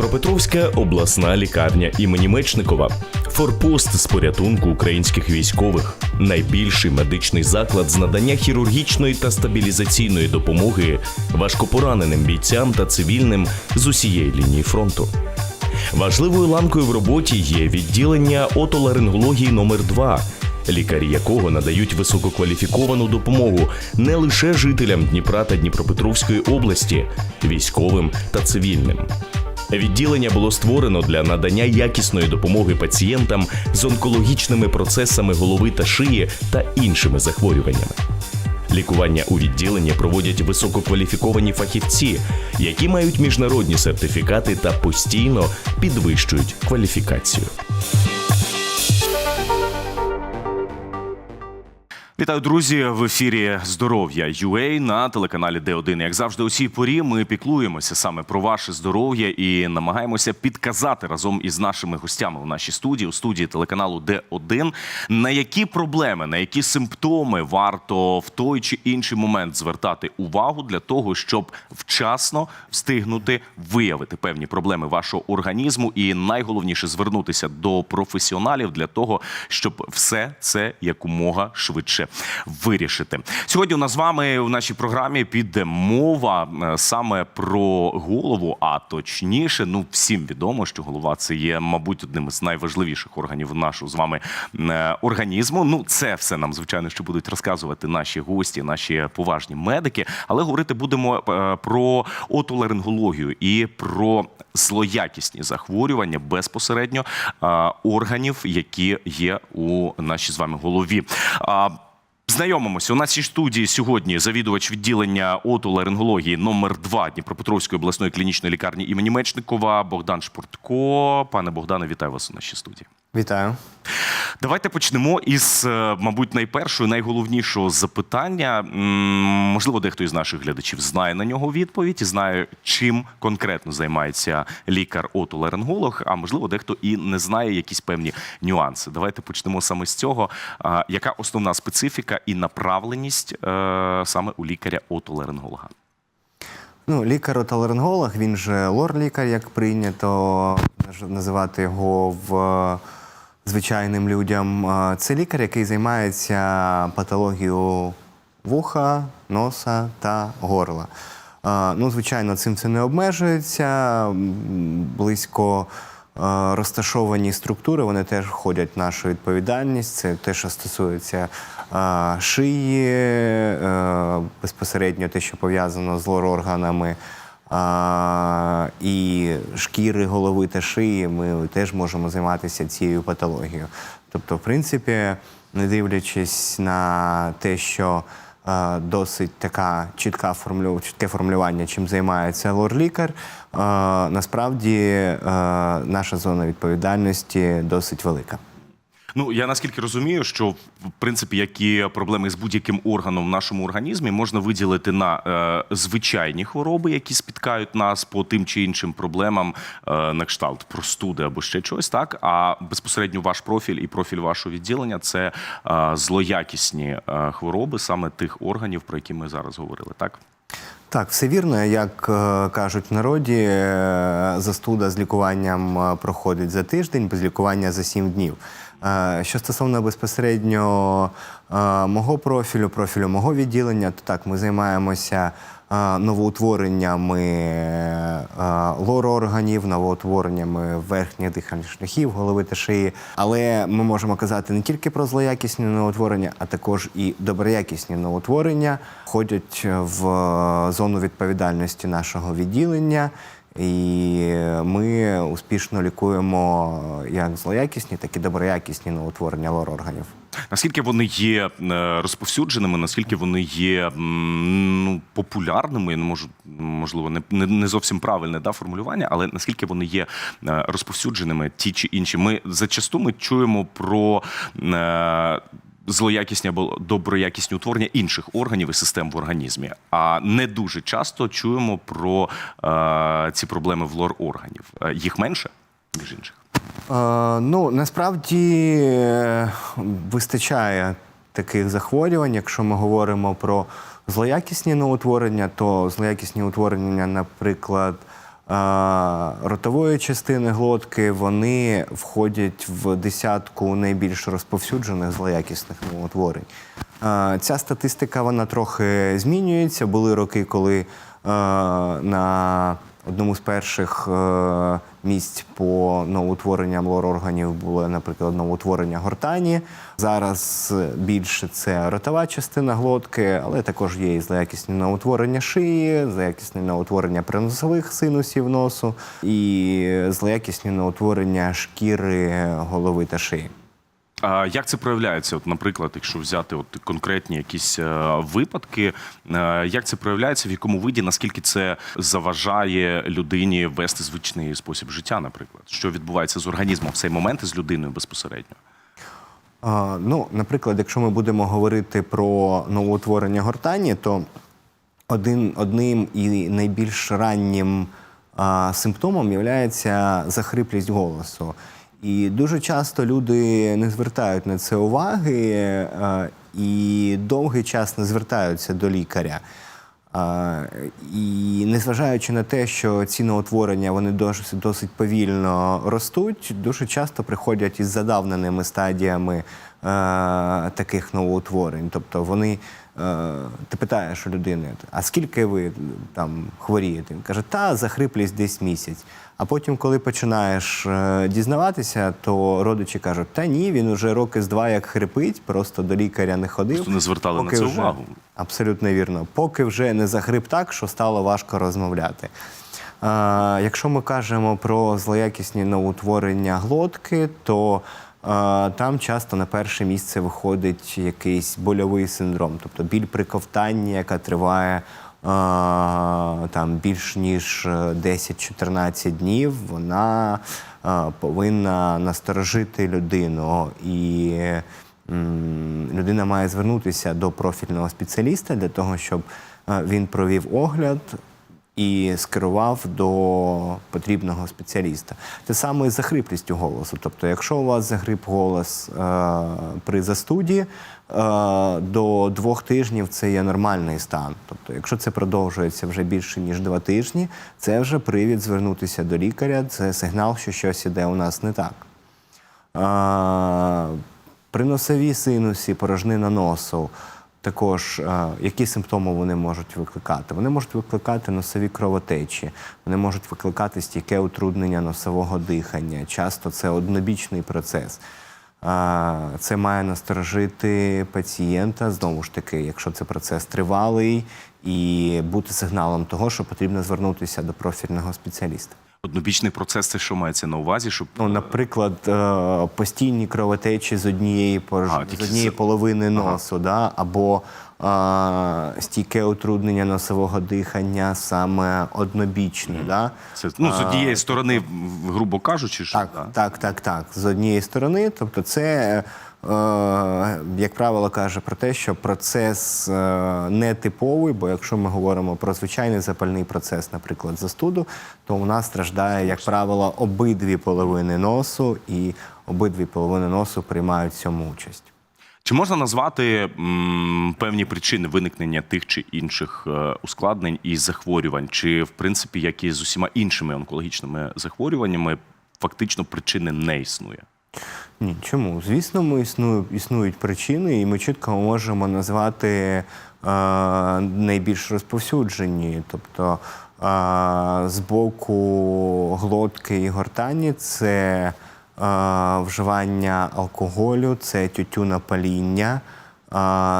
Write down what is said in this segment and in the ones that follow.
Дніпропетровська обласна лікарня імені Мечникова. Форпост з порятунку українських військових. Найбільший медичний заклад з надання хірургічної та стабілізаційної допомоги важкопораненим бійцям та цивільним з усієї лінії фронту. Важливою ланкою в роботі є відділення отоларингології номер 2 лікарі якого надають висококваліфіковану допомогу не лише жителям Дніпра та Дніпропетровської області, військовим та цивільним. Відділення було створено для надання якісної допомоги пацієнтам з онкологічними процесами голови та шиї та іншими захворюваннями. Лікування у відділенні проводять висококваліфіковані фахівці, які мають міжнародні сертифікати та постійно підвищують кваліфікацію. Вітаю, друзі! В ефірі Здоров'я UA на телеканалі Д1. Як завжди, у цій порі ми піклуємося саме про ваше здоров'я і намагаємося підказати разом із нашими гостями у нашій студії, у студії телеканалу Д1, на які проблеми, на які симптоми варто в той чи інший момент звертати увагу для того, щоб вчасно встигнути виявити певні проблеми вашого організму, і найголовніше звернутися до професіоналів для того, щоб все це якомога швидше вирішити. Сьогодні у нас з вами у нашій програмі піде мова е, саме про голову, а точніше, ну всім відомо, що голова це є, мабуть, одним із найважливіших органів нашого з вами е, організму. Ну, це все нам звичайно, що будуть розказувати наші гості, наші поважні медики. Але говорити будемо е, про отоларингологію і про злоякісні захворювання безпосередньо органів, які є у нашій з вами голові. Знайомимося у нашій студії сьогодні завідувач відділення отоларингології номер 2 Дніпропетровської обласної клінічної лікарні імені Мечникова Богдан Шпортко. Пане Богдане, вітаю вас у нашій студії. Вітаю. Давайте почнемо із, е, мабуть, найпершого, найголовнішого запитання. Можливо, дехто із наших глядачів знає на нього відповідь знає, чим конкретно займається лікар-отоларинголог, а можливо, дехто і не знає якісь певні нюанси. Давайте почнемо саме з цього. Яка основна специфіка і направленість е, саме у лікаря-отоларинголога? Ну, лікар-отоларинголог, він же лор-лікар, як прийнято називати його в звичайним людям. Це лікар, який займається патологією вуха, носа та горла. Ну, звичайно, цим це не обмежується. Близько розташовані структури, вони теж входять в нашу відповідальність. Це те, що стосується шиї, е, безпосередньо те, що пов'язано з лор-органами. А, і шкіри голови та шиї ми теж можемо займатися цією патологією. Тобто, в принципі, не дивлячись на те, що е, досить така чітка формулю... чітке формулювання, чим займається лор-лікар, е, насправді е, наша зона відповідальності досить велика. Ну я наскільки розумію, що в принципі які проблеми з будь-яким органом в нашому організмі можна виділити на е, звичайні хвороби, які спіткають нас по тим чи іншим проблемам, е, на кшталт простуди або ще чогось, так а безпосередньо ваш профіль і профіль вашого відділення це е, злоякісні е, хвороби саме тих органів, про які ми зараз говорили, так. Так, все вірно. Як е, кажуть в народі, е, застуда з лікуванням е, проходить за тиждень, без лікування за сім днів. Що стосовно безпосередньо мого профілю, профілю мого відділення, то так, ми займаємося новоутвореннями лор-органів, новоутвореннями верхніх дихальних шляхів, голови та шиї. Але ми можемо казати не тільки про злоякісні новоутворення, а також і доброякісні новоутворення входять в зону відповідальності нашого відділення. І ми успішно лікуємо як злоякісні, так і доброякісні новоутворення лор-органів. Наскільки вони є е, розповсюдженими, наскільки вони є ну, популярними, не можу можливо не, не, зовсім правильне да, формулювання, але наскільки вони є е, розповсюдженими, ті чи інші. Ми зачасту ми чуємо про. Злоякісні або доброякісні утворення інших органів і систем в організмі, а не дуже часто чуємо про е, ці проблеми в лор органів. Е, Їх менше між інших. Е, ну, насправді е, вистачає таких захворювань. Якщо ми говоримо про злоякісні новоутворення, то злоякісні утворення, наприклад, ротової частини глотки, вони входять в десятку найбільш розповсюджених злоякісних новоутворень. Ця статистика вона трохи змінюється. Були роки, коли на одному з перших е, місць по новоутворенням лор-органів було, наприклад, новоутворення гортані. Зараз більше це ротова частина глотки, але також є і злоякісні новоутворення шиї, злоякісні новоутворення приносових синусів носу і злоякісні новоутворення шкіри голови та шиї. А як це проявляється? От, наприклад, якщо взяти от конкретні якісь е, випадки, е, як це проявляється, в якому виді, наскільки це заважає людині вести звичний спосіб життя, наприклад, що відбувається з організмом в цей момент і з людиною безпосередньо? А, ну, наприклад, якщо ми будемо говорити про новоутворення гортані, то один, одним і найбільш раннім а, симптомом є захриплість голосу. І дуже часто люди не звертають на це уваги і довгий час не звертаються до лікаря. І незважаючи на те, що ці новотворення вони досить, повільно ростуть, дуже часто приходять із задавненими стадіями таких новоутворень. Тобто вони. Е, ти питаєш у людини, а скільки ви там хворієте? Він каже, та захриплість десь місяць. А потім, коли починаєш е, дізнаватися, то родичі кажуть, та ні, він уже роки з два як хрипить, просто до лікаря не ходив. Просто не звертали на це вже- увагу. Абсолютно вірно. Поки вже не захрип так, що стало важко розмовляти. Е, якщо ми кажемо про злоякісні новоутворення глотки, то там часто на перше місце виходить якийсь больовий синдром, тобто біль при ковтанні, яка триває е, там більш ніж е, 10-14 днів, вона е, повинна насторожити людину. І людина має звернутися до профільного спеціаліста для того, щоб е, він провів огляд і скерував до потрібного спеціаліста. Те саме і з захриплістю голосу. Тобто, якщо у вас захрип голос е, при застуді, е, до двох тижнів це є нормальний стан. Тобто, якщо це продовжується вже більше ніж два тижні, це вже привід звернутися до лікаря. Це сигнал, що щось іде у нас не так. А, При носовій синусі, порожнина носу, також які симптоми вони можуть викликати? Вони можуть викликати носові кровотечі, вони можуть викликати стійке утруднення носового дихання. Часто це однобічний процес. Це має насторожити пацієнта знову ж таки, якщо це процес тривалий, і бути сигналом того, що потрібно звернутися до профільного спеціаліста. Однобічний процес це що мається на увазі, щоб Ну, наприклад, е, постійні кровотечі з однієї порож... А, з однієї з- половини носу, да? або е, стійке утруднення носового дихання саме однобічне. Да? це ну з однієї сторони, грубо кажучи, що Так, да. так, так, так. З однієї сторони, тобто, це, е, як правило, каже про те, що процес е, не типовий, бо якщо ми говоримо про звичайний запальний процес, наприклад, застуду, то у нас страждає, як правило, обидві половини носу, і обидві половини носу приймають в цьому участь. Чи можна назвати м, певні причини виникнення тих чи інших е, ускладнень і захворювань? Чи в принципі, як і з усіма іншими онкологічними захворюваннями, фактично причини не існує? Ні, чому? Звісно, ми існую, існують причини, і ми чітко можемо назвати е, найбільш розповсюджені. Тобто е, з боку глотки і гортані це е, вживання алкоголю, це тютюнопаління. Е,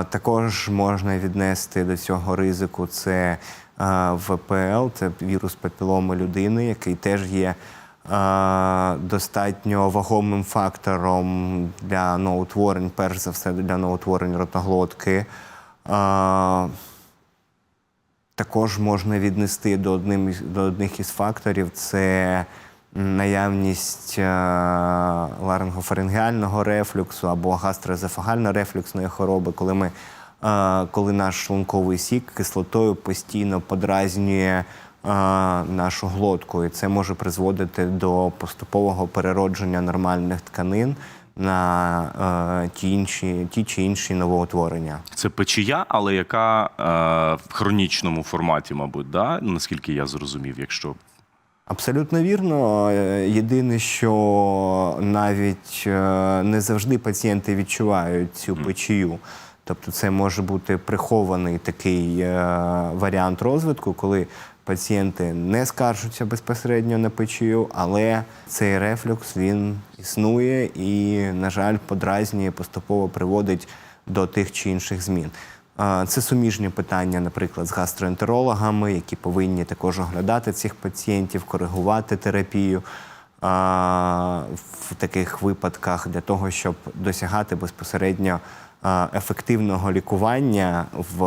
також можна віднести до цього ризику це е, ВПЛ, це вірус папіломи людини, який теж є достатньо вагомим фактором для новоутворень, перш за все для новоутворень ротоглотки. Також можна віднести до, одним, до одних із факторів це наявність е, ларингофарингеального рефлюксу або гастроезофагально-рефлюксної хвороби, коли ми е, коли наш шлунковий сік кислотою постійно подразнює нашу глотку, і це може призводити до поступового переродження нормальних тканин на е, ті, інші, ті чи інші новоутворення. Це печія, але яка е, в хронічному форматі, мабуть, да? наскільки я зрозумів, якщо Абсолютно вірно. Е, Єдине, що навіть е, не завжди пацієнти відчувають цю печію. Тобто, це може бути прихований такий е, варіант розвитку, коли пацієнти не скаржуться безпосередньо на печію, але цей рефлюкс він існує і, на жаль, подразнює, поступово приводить до тих чи інших змін. Це суміжні питання, наприклад, з гастроентерологами, які повинні також оглядати цих пацієнтів, коригувати терапію в таких випадках для того, щоб досягати безпосередньо ефективного лікування в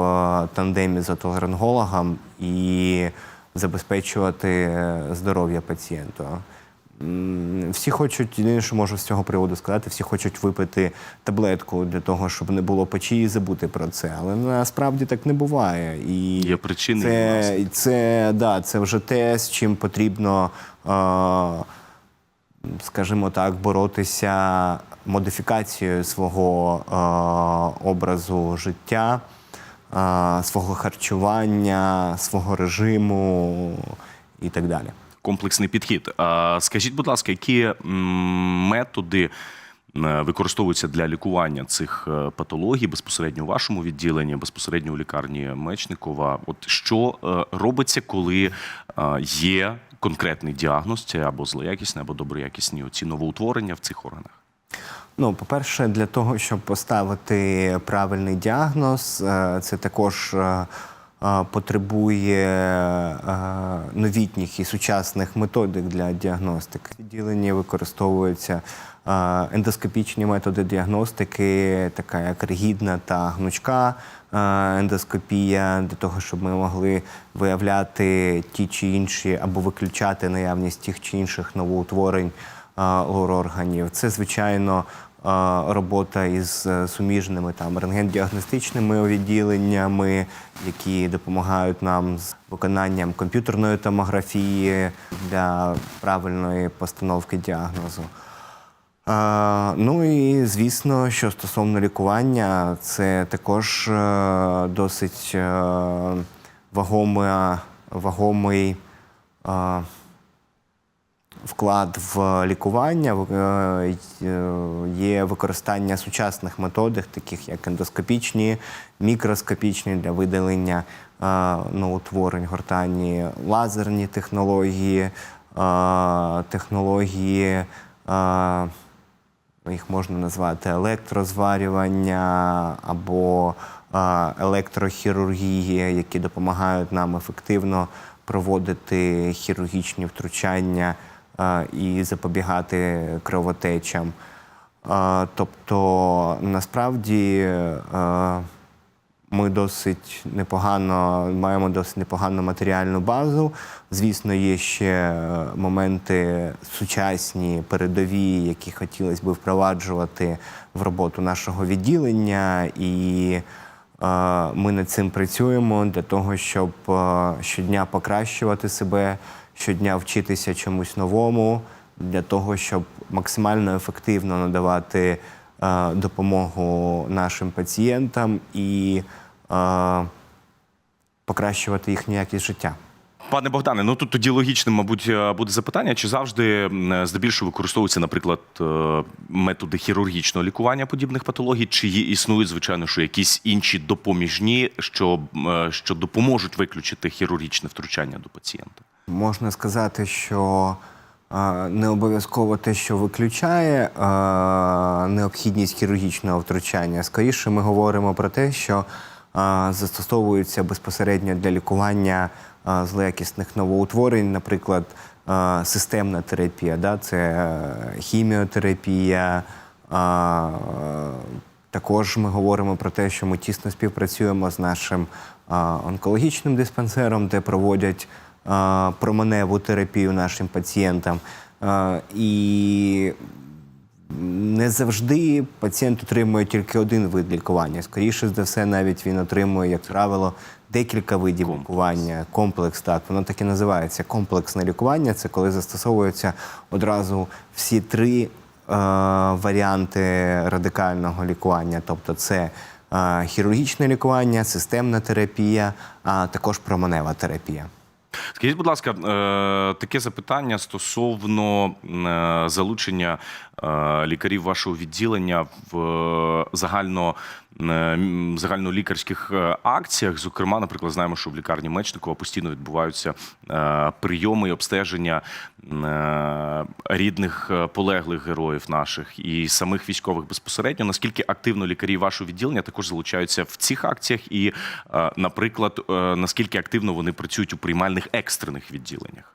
тандемі з отоларингологом і забезпечувати е, здоров'я пацієнта. Всі хочуть, єдине, що можу з цього приводу сказати, всі хочуть випити таблетку для того, щоб не було печі і забути про це. Але насправді так не буває. І Є причини, Це, це, да, це вже те, з чим потрібно, е, скажімо так, боротися модифікацією свого е, образу життя, е, свого харчування, свого режиму і так далі. комплексний підхід. А скажіть, будь ласка, які методи е, використовуються для лікування цих е, патологій безпосередньо у вашому відділенні, безпосередньо у лікарні Мечникова? От що е, робиться, коли є конкретний діагноз, це або злоякісне, або доброякісні оці новоутворення в цих органах? Ну, по-перше, для того, щоб поставити правильний діагноз, е, це також е, е, потребує новітніх і сучасних методик для діагностики. Відділенні використовуються ендоскопічні методи діагностики, така як ригідна та гнучка ендоскопія, для того, щоб ми могли виявляти ті чи інші або виключати наявність тих чи інших новоутворень лор-органів. Це, звичайно, робота із е, суміжними там рентгендіагностичними відділеннями, які допомагають нам з виконанням комп'ютерної томографії для правильної постановки діагнозу. Ну і звісно, що стосовно лікування, це також е, досить е, вагомий е, вклад в лікування. В- е, Є використання сучасних методик, таких як ендоскопічні, мікроскопічні для видалення е, ну, гортані, лазерні технології, е, технології. е, їх можна назвати електрозварювання або а, електрохірургія, які допомагають нам ефективно проводити хірургічні втручання і запобігати кровотечам. Тобто, насправді ми досить непогано маємо досить непогану матеріальну базу. Звісно, є ще моменти сучасні, передові, які хотілося б впроваджувати в роботу нашого відділення, і ми над цим працюємо для того, щоб щодня покращувати себе, щодня вчитися чомусь новому, для того, щоб максимально ефективно надавати е, допомогу нашим пацієнтам і е, покращувати їхню якість життя. Пане Богдане, ну тут тоді логічним, мабуть, е, буде запитання, чи завжди здебільшого використовуються, наприклад, е, методи хірургічного лікування подібних патологій, чи існують, звичайно, що якісь інші допоміжні, що, е, що допоможуть виключити хірургічне втручання до пацієнта? Можна сказати, що е, не обов'язково те, що виключає е, необхідність хірургічного втручання. Скоріше ми говоримо про те, що е, застосовуються безпосередньо для лікування е, злоякісних новоутворень, наприклад, системна терапія, да? це е, хіміотерапія. також ми говоримо про те, що ми тісно співпрацюємо з нашим онкологічним диспансером, де проводять променеву терапію нашим пацієнтам. І не завжди пацієнт отримує тільки один вид лікування. Скоріше за все, навіть він отримує, як правило, декілька видів Комплекс. лікування. Комплекс, так, воно так і називається. Комплексне лікування це коли застосовуються одразу всі три е, варіанти радикального лікування. Тобто це е, хірургічне лікування, системна терапія, а також променева терапія. Скажіть, будь ласка, е, таке запитання стосовно е, залучення е, лікарів вашого відділення в загально. Е, Загальнолікарських е, акціях, зокрема, наприклад, знаємо, що в лікарні Мечникова постійно відбуваються е, прийоми і обстеження рідних полеглих героїв наших і самих військових безпосередньо. Наскільки активно лікарі вашого відділення також залучаються в цих акціях, і, наприклад, наскільки активно вони працюють у приймальних екстрених відділеннях?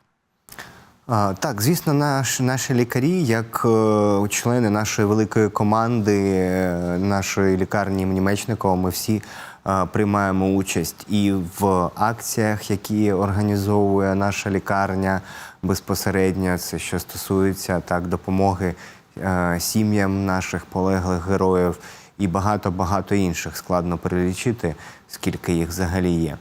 Так, звісно, наш, наші лікарі, як е, члени нашої великої команди, е, нашої лікарні імені Мечникова, ми всі е, приймаємо участь і в акціях, які організовує наша лікарня безпосередньо. Це що стосується так допомоги сім'ям наших полеглих героїв і багато багато інших. Складно перелічити, скільки їх взагалі є.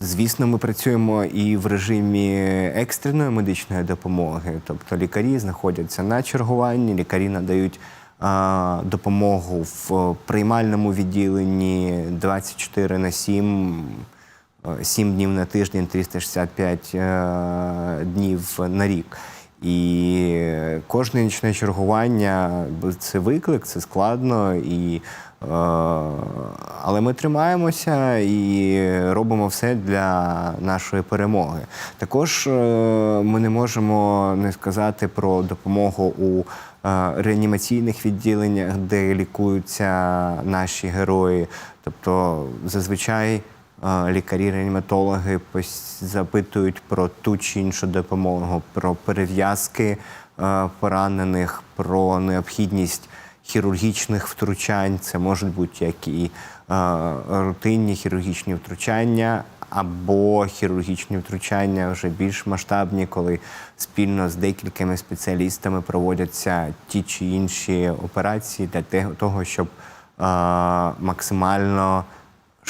А, Звісно, ми працюємо і в режимі екстреної медичної допомоги. Тобто лікарі знаходяться на чергуванні, лікарі надають а, допомогу в приймальному відділенні 24 на 7, 7 днів на тиждень, 365 е, днів на рік. І кожне нічне чергування це виклик, це складно. І, е, але ми тримаємося і робимо все для нашої перемоги. Також е, ми не можемо не сказати про допомогу у е, реанімаційних відділеннях, де лікуються наші герої. Тобто зазвичай. Лікарі-реаніматологи запитують про ту чи іншу допомогу, про перев'язки е, поранених, про необхідність хірургічних втручань. Це можуть бути як і е, рутинні хірургічні втручання, або хірургічні втручання вже більш масштабні, коли спільно з декількома спеціалістами проводяться ті чи інші операції для того, щоб е, максимально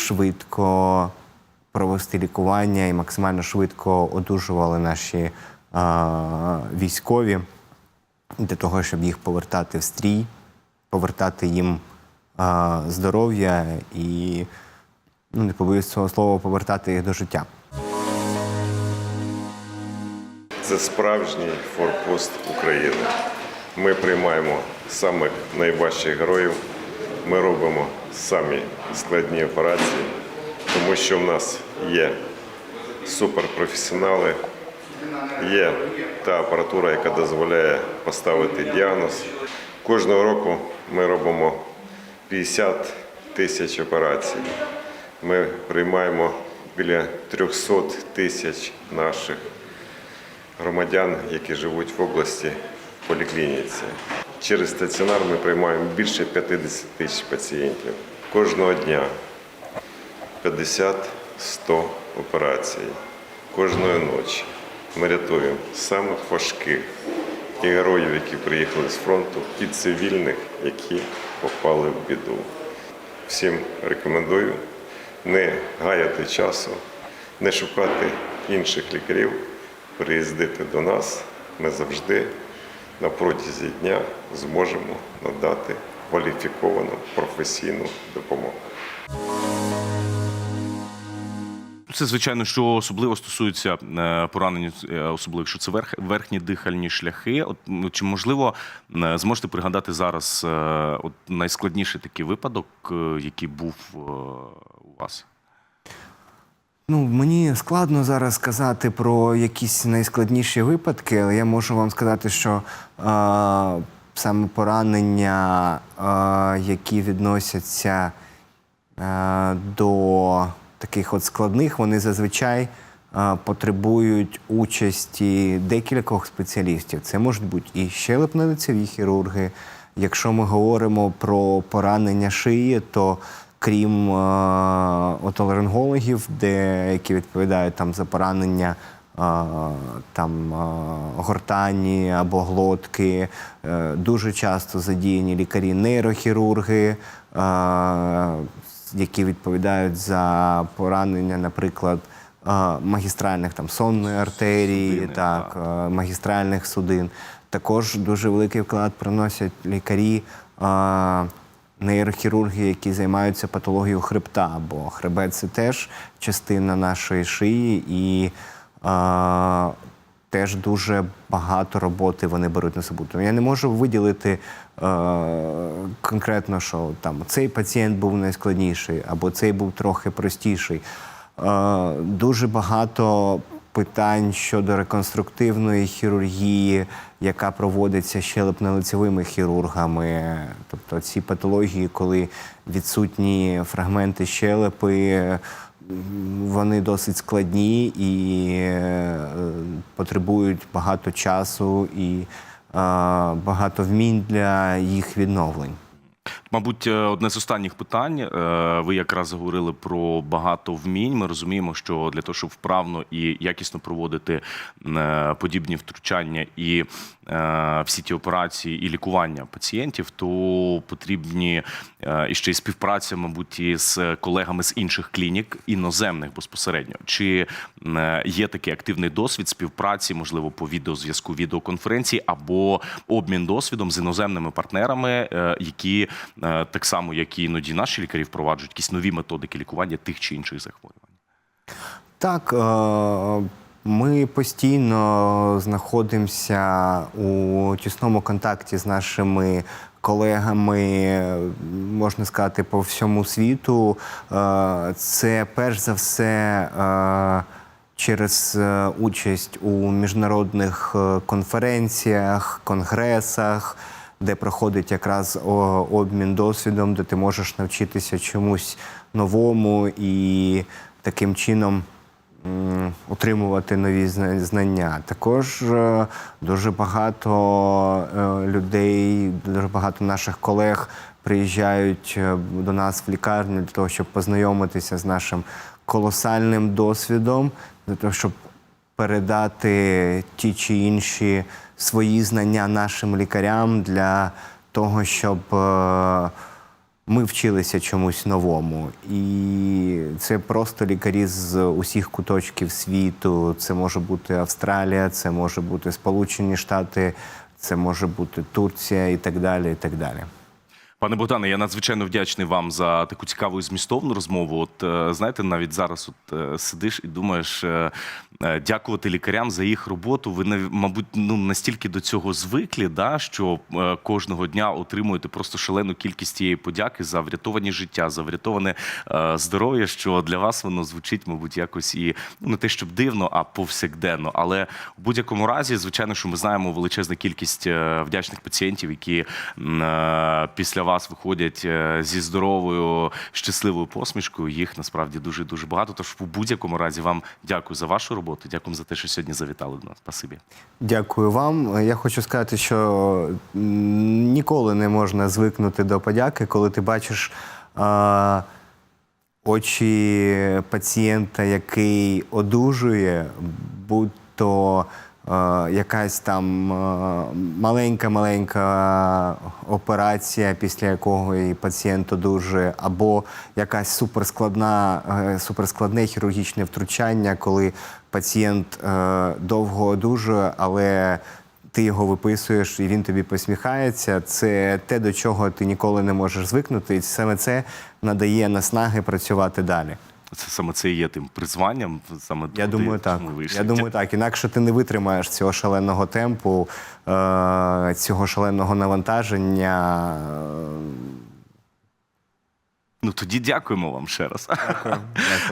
швидко провести лікування і максимально швидко одужували наші а, військові для того, щоб їх повертати в стрій, повертати їм а, здоров'я і, ну, не побоюсь цього слова, повертати їх до життя. Це справжній форпост України. Ми приймаємо самих найважчих героїв. Ми робимо самі складні операції, тому що в нас є суперпрофесіонали, є та апаратура, яка дозволяє поставити діагноз. Кожного року ми робимо 50 тисяч операцій. Ми приймаємо біля 300 тисяч наших громадян, які живуть в області в поліклініці. Через стаціонар ми приймаємо більше 50 тисяч пацієнтів. Кожного дня 50-100 операцій. Кожної ночі ми рятуємо самих важких і героїв, які приїхали з фронту, і цивільних, які попали в біду. Всім рекомендую не гаяти часу, не шукати інших лікарів, приїздити до нас. Ми завжди на протязі дня зможемо надати кваліфіковану професійну допомогу. Це звичайно, що особливо стосується е, поранень, е, особливо якщо це верх, верхні дихальні шляхи. От ну, чи можливо е, зможете пригадати зараз от найскладніший такий випадок, який був у вас? Ну, мені складно зараз сказати про якісь найскладніші випадки, але я можу вам сказати, що е, саме поранення, е, які відносяться е, до таких от складних, вони зазвичай е, потребують участі декількох спеціалістів. Це можуть бути і щелепно-лицеві хірурги. Якщо ми говоримо про поранення шиї, то крім е, отоларингологів, де які відповідають там за поранення е, там е, гортані або глотки, дуже часто задіяні лікарі-нейрохірурги, які відповідають за поранення, наприклад. Магістральних там сонної артерії, Судини, так, е, магістральних судин. Також дуже великий вклад приносять лікарі нейрохірурги, які займаються патологією хребта, бо хребет це теж частина нашої шиї, і е, теж дуже багато роботи вони беруть на себе. Я не можу виділити е, конкретно, що там цей пацієнт був найскладніший, або цей був трохи простіший. Е, дуже багато питань щодо реконструктивної хірургії, яка проводиться щелепно-лицевими хірургами. Тобто ці патології, коли відсутні фрагменти щелепи, вони досить складні і е, потребують багато часу і е, багато вмінь для їх відновлень. Мабуть, е, одне з останніх питань. е, Ви якраз говорили про багато вмінь. Ми розуміємо, що для того, щоб вправно і якісно проводити е, подібні втручання і всі ті операції і лікування пацієнтів, то потрібні і ще й співпраця, мабуть, із колегами з інших клінік іноземних безпосередньо. Чи є такий активний досвід співпраці, можливо, по відеозв'язку, відеоконференції або обмін досвідом з іноземними партнерами, які так само, як і іноді наші лікарі впроваджують якісь нові методики лікування тих чи інших захворювань. Так, е, ми постійно знаходимося у тісному контакті з нашими колегами, можна сказати, по всьому світу. Е, Це перш за все. е, Через е, участь у міжнародних е, конференціях, конгресах, де проходить якраз обмін досвідом, де ти можеш навчитися чомусь новому і таким чином отримувати нові знання. Також е, дуже багато е, людей, дуже багато наших колег приїжджають е, до нас в лікарню для того, щоб познайомитися з нашим колосальним досвідом, для того, щоб передати ті чи інші свої знання нашим лікарям для того, щоб е, ми вчилися чомусь новому. І це просто лікарі з усіх куточків світу. Це може бути Австралія, це може бути Сполучені Штати, це може бути Турція і так далі. І так далі. Пане Богдане, я надзвичайно вдячний вам за таку цікаву і змістовну розмову. От е, знаєте, навіть зараз от е, сидиш і думаєш, е, дякувати лікарям за їх роботу. Ви мабуть, ну настільки до цього звиклі, да, що кожного дня отримуєте просто шалену кількість цієї подяки за врятовані життя, за врятоване здоров'я. Що для вас воно звучить, мабуть, якось і ну не те, щоб дивно, а повсякденно. Але в будь-якому разі, звичайно, що ми знаємо величезну кількість вдячних пацієнтів, які після вас виходять е, зі здоровою, щасливою посмішкою. Їх насправді дуже дуже багато. Тож в будь-якому разі вам дякую за вашу роботу. Дякую за те, що сьогодні завітали до нас. Спасибі. Дякую вам. Я хочу сказати, що ніколи не можна звикнути до подяки, коли ти бачиш а, очі пацієнта, який одужує, будь то е, якась там маленька-маленька операція, після якої пацієнт одужує, або якась суперскладна, е, суперскладне хірургічне втручання, коли пацієнт е, довго одужує, але ти його виписуєш і він тобі посміхається. Це те, до чого ти ніколи не можеш звикнути, і саме це надає наснаги працювати далі. Це саме це і є тим призванням. Саме Я туди думаю, так. вийшли. Я думаю, так. Інакше ти не витримаєш цього шаленого темпу, е- цього шаленого навантаження. Ну тоді дякуємо вам ще раз.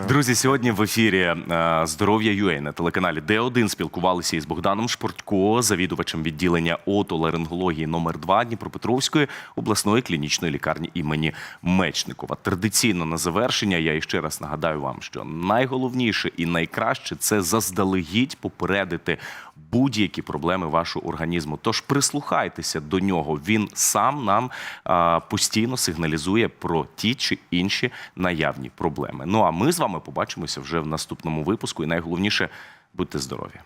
Друзі, сьогодні в ефірі е, Здоров'я ЮЕ на телеканалі Д1 спілкувалися із Богданом Шпортько, завідувачем відділення отоларингології номер 2 Дніпропетровської обласної клінічної лікарні імені Мечникова. Традиційно на завершення я іще раз нагадаю вам, що найголовніше і найкраще це заздалегідь попередити будь-які проблеми вашого організму. Тож прислухайтеся до нього. Він сам нам а, постійно сигналізує про ті чи інші наявні проблеми. Ну а ми з вами побачимося вже в наступному випуску. І найголовніше будьте здорові.